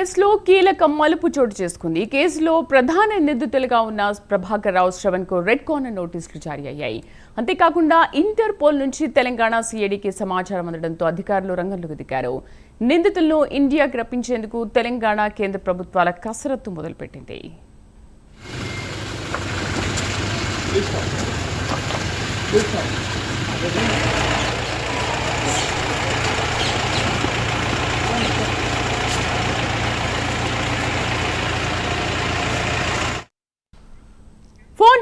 కేసులో కీలక మలుపు చోటు చేసుకుంది. ఈ కేసులో ప్రధాన నిందితులుగా ఉన్న ప్రభాకర్ రావు శ్రవణ్కు రెడ్ కార్నర్ నోటీసులు జారీ అయ్యాయి. అంతేకాకుండా ఇంటర్పోల్ నుంచి తెలంగాణ సిఐడికి సమాచారం అందడంతో అధికారులు రంగంలోకి దిగారు. నిందితులను ఇండియాకి రప్పించేందుకు తెలంగాణ కేంద్ర ప్రభుత్వాల కసరత్తు మొదలుపెట్టింది. ఫోన్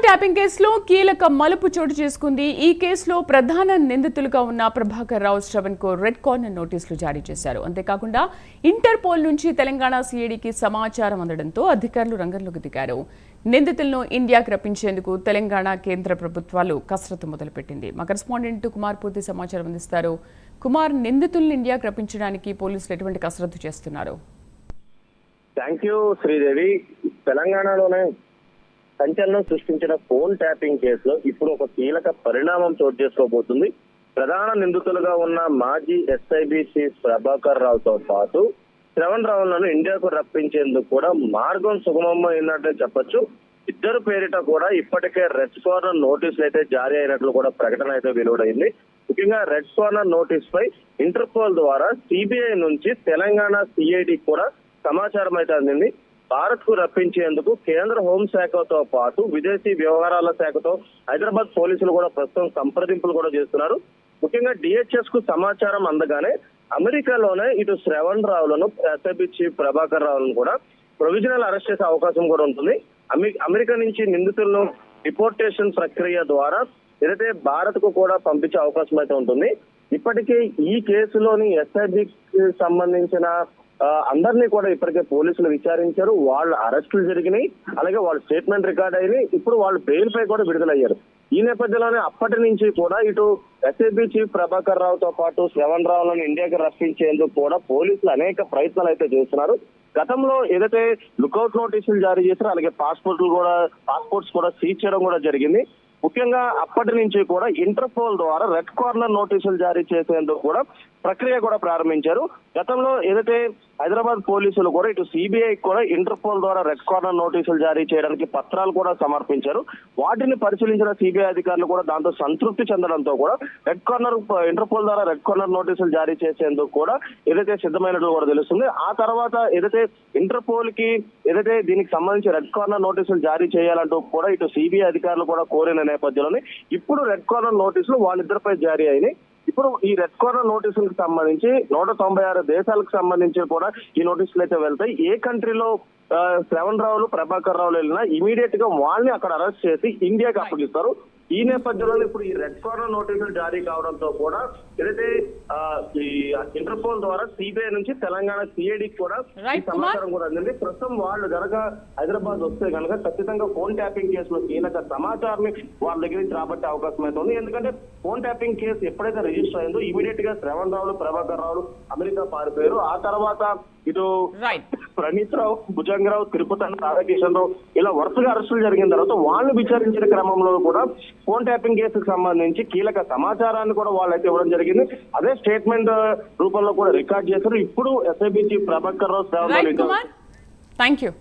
ట్యాపింగ్ కేసులో కీలక మలుపు చోటు చేసుకుంది. ఈ కేసులో ప్రధాన నిందితులుగా ఉన్న ప్రభాకర్ రావు శ్రవణ్కు రెడ్ కార్నర్ నోటీసులు జారీ చేశారు. అంతేకాకుండా ఇంటర్పోల్ నుంచి తెలంగాణ సిఐడికి సమాచారం అందడంతో అధికారులు రంగంలోకి దిగారు. నిందితులను ఇండియాకి రప్పించేందుకు తెలంగాణ కేంద్ర ప్రభుత్వాలు కసరత్తు మొదలుపెట్టింది. మా కరెస్పాండెంట్ కుమార్ పూర్తి సమాచారం అందిస్తారు. కుమార్ నిందితులను ఇండియాకి రప్పించడానికి పోలీసులు ఎటువంటి కసరత్తు చేస్తున్నారు? Thank you Sridevi. తెలంగాణలోనే సంచలనం సృష్టించిన ఫోన్ ట్యాపింగ్ కేసులో ఇప్పుడు ఒక కీలక పరిణామం చోటు చేసుకోబోతుంది. ప్రధాన నిందితులుగా ఉన్న మాజీ ఎస్ఐబిసి ప్రభాకర్ రావుతో పాటు శ్రవణ్ రావులను ఇండియాకు రప్పించేందుకు కూడా మార్గం సుగమమైనట్లే చెప్పొచ్చు. ఇద్దరు పేరిట కూడా ఇప్పటికే రెడ్ కార్నర్ నోటీసులు అయితే జారీ అయినట్లు కూడా ప్రకటన అయితే వెలువడైంది. ముఖ్యంగా రెడ్ కార్నర్ నోటీస్ పై ఇంటర్పోల్ ద్వారా సిబిఐ నుంచి తెలంగాణ సిఐడి కూడా సమాచారం అయితే అందింది. భారత్కు రప్పించేందుకు కేంద్ర హోంశాఖతో పాటు విదేశీ వ్యవహారాల శాఖతో హైదరాబాద్ పోలీసులు కూడా ప్రస్తుతం సంప్రదింపులు కూడా చేస్తున్నారు. ముఖ్యంగా డిహెచ్ఎస్కు సమాచారం అందగానే అమెరికాలోనే ఇటు శ్రవణ్ రావులను ఎస్ఐబి చీఫ్ ప్రభాకర్ రావులను కూడా ప్రొవిజనల్ అరెస్ట్ చేసే అవకాశం కూడా ఉంటుంది. అమెరికా నుంచి నిందితులను డిపోర్టేషన్ ప్రక్రియ ద్వారా ఏదైతే భారత్కు కూడా పంపించే అవకాశం అయితే ఉంటుంది. ఇప్పటికే ఈ కేసులోని ఎస్ఐబికి సంబంధించిన అందరినీ కూడా ఇప్పటికే పోలీసులు విచారించారు. వాళ్ళ అరెస్టులు జరిగినాయి. అలాగే వాళ్ళ స్టేట్మెంట్ రికార్డ్ అయినాయి. ఇప్పుడు వాళ్ళు బెయిల్ పై కూడా విడుదలయ్యారు. ఈ నేపథ్యంలోనే అప్పటి నుంచి కూడా ఇటు ఎస్ఏబి చీఫ్ ప్రభాకర్ రావుతో పాటు శ్రవణ్ రావులను ఇండియాకి రప్పించేందుకు కూడా పోలీసులు అనేక ప్రయత్నాలు అయితే చేస్తున్నారు. గతంలో ఏదైతే లుకౌట్ నోటీసులు జారీ చేశారో అలాగే పాస్పోర్ట్లు కూడా పాస్పోర్ట్స్ కూడా సీజ్ చేయడం కూడా జరిగింది. ముఖ్యంగా అప్పటి నుంచి కూడా ఇంటర్పోల్ ద్వారా రెడ్ కార్నర్ నోటీసులు జారీ చేసేందుకు కూడా ప్రక్రియ కూడా ప్రారంభించారు. గతంలో ఏదైతే హైదరాబాద్ పోలీసులు కూడా ఇటు సిబిఐ కూడా ఇంటర్పోల్ ద్వారా రెడ్ కార్నర్ నోటీసులు జారీ చేయడానికి పత్రాలు కూడా సమర్పించారు. వాటిని పరిశీలించిన సిబిఐ అధికారులు కూడా దాంతో సంతృప్తి చెందడంతో కూడా రెడ్ కార్నర్ ఇంటర్పోల్ ద్వారా రెడ్ కార్నర్ నోటీసులు జారీ చేసేందుకు కూడా ఏదైతే సిద్ధమైనట్లు కూడా తెలుస్తుంది. ఆ తర్వాత ఏదైతే ఇంటర్పోల్కి ఏదైతే దీనికి సంబంధించి రెడ్ కార్నర్ నోటీసులు జారీ చేయాలంటూ కూడా ఇటు సిబిఐ అధికారులు కూడా కోరిన నేపథ్యంలోనే ఇప్పుడు రెడ్ కార్నర్ నోటీసులు వాళ్ళిద్దరిపై జారీ అయినాయి. ఇప్పుడు ఈ రెడ్ కార్నర్ నోటీసులకు సంబంధించి నూట తొంభై ఆరు దేశాలకు సంబంధించి కూడా ఈ నోటీసులు అయితే వెళ్తాయి. ఏ కంట్రీలో శ్రవణ్ రావులు ప్రభాకర్ రావులు వెళ్ళినా ఇమీడియట్గా వాళ్ళని అక్కడ అరెస్ట్ చేసి ఇండియాకి అప్పగిస్తారు. ఈ నేపథ్యంలో ఇప్పుడు ఈ రెడ్ కార్నర్ నోటీసులు జారీ కావడంతో కూడా ఏదైతే ఈ ఇంటర్పోల్ ద్వారా సిబిఐ నుంచి తెలంగాణ సిఐడికి కూడా. సమాచారం కూడా అందింది. ప్రస్తుతం వాళ్ళు గనక హైదరాబాద్ వస్తే కనుక ఖచ్చితంగా ఫోన్ ట్యాపింగ్ కేసులో కీలక సమాచారాన్ని వాళ్ళ దగ్గర నుంచి రాబట్టే అవకాశం అయితే ఉంది. ఎందుకంటే ఫోన్ ట్యాపింగ్ కేసు ఎప్పుడైతే రిజిస్టర్ అయిందో ఇమీడియట్గా శ్రవణ్ రావులు ప్రభాకర్ రావులు అమెరికా పారిపోయారు. ఆ తర్వాత ఇటు ప్రణీత్ రావు భుజంగరావు తిరుపతి రాధాకిషన్ రావు ఇలా వరుసగా అరెస్టులు జరిగిన తర్వాత వాళ్ళు విచారించిన క్రమంలో కూడా ఫోన్ ట్యాపింగ్ కేసుకు సంబంధించి కీలక సమాచారాన్ని కూడా వాళ్ళైతే ఇవ్వడం జరిగింది. అదే స్టేట్మెంట్ రూపంలో కూడా రికార్డ్ చేశారు. ఇప్పుడు SIB chief Prabhakar Rao thank you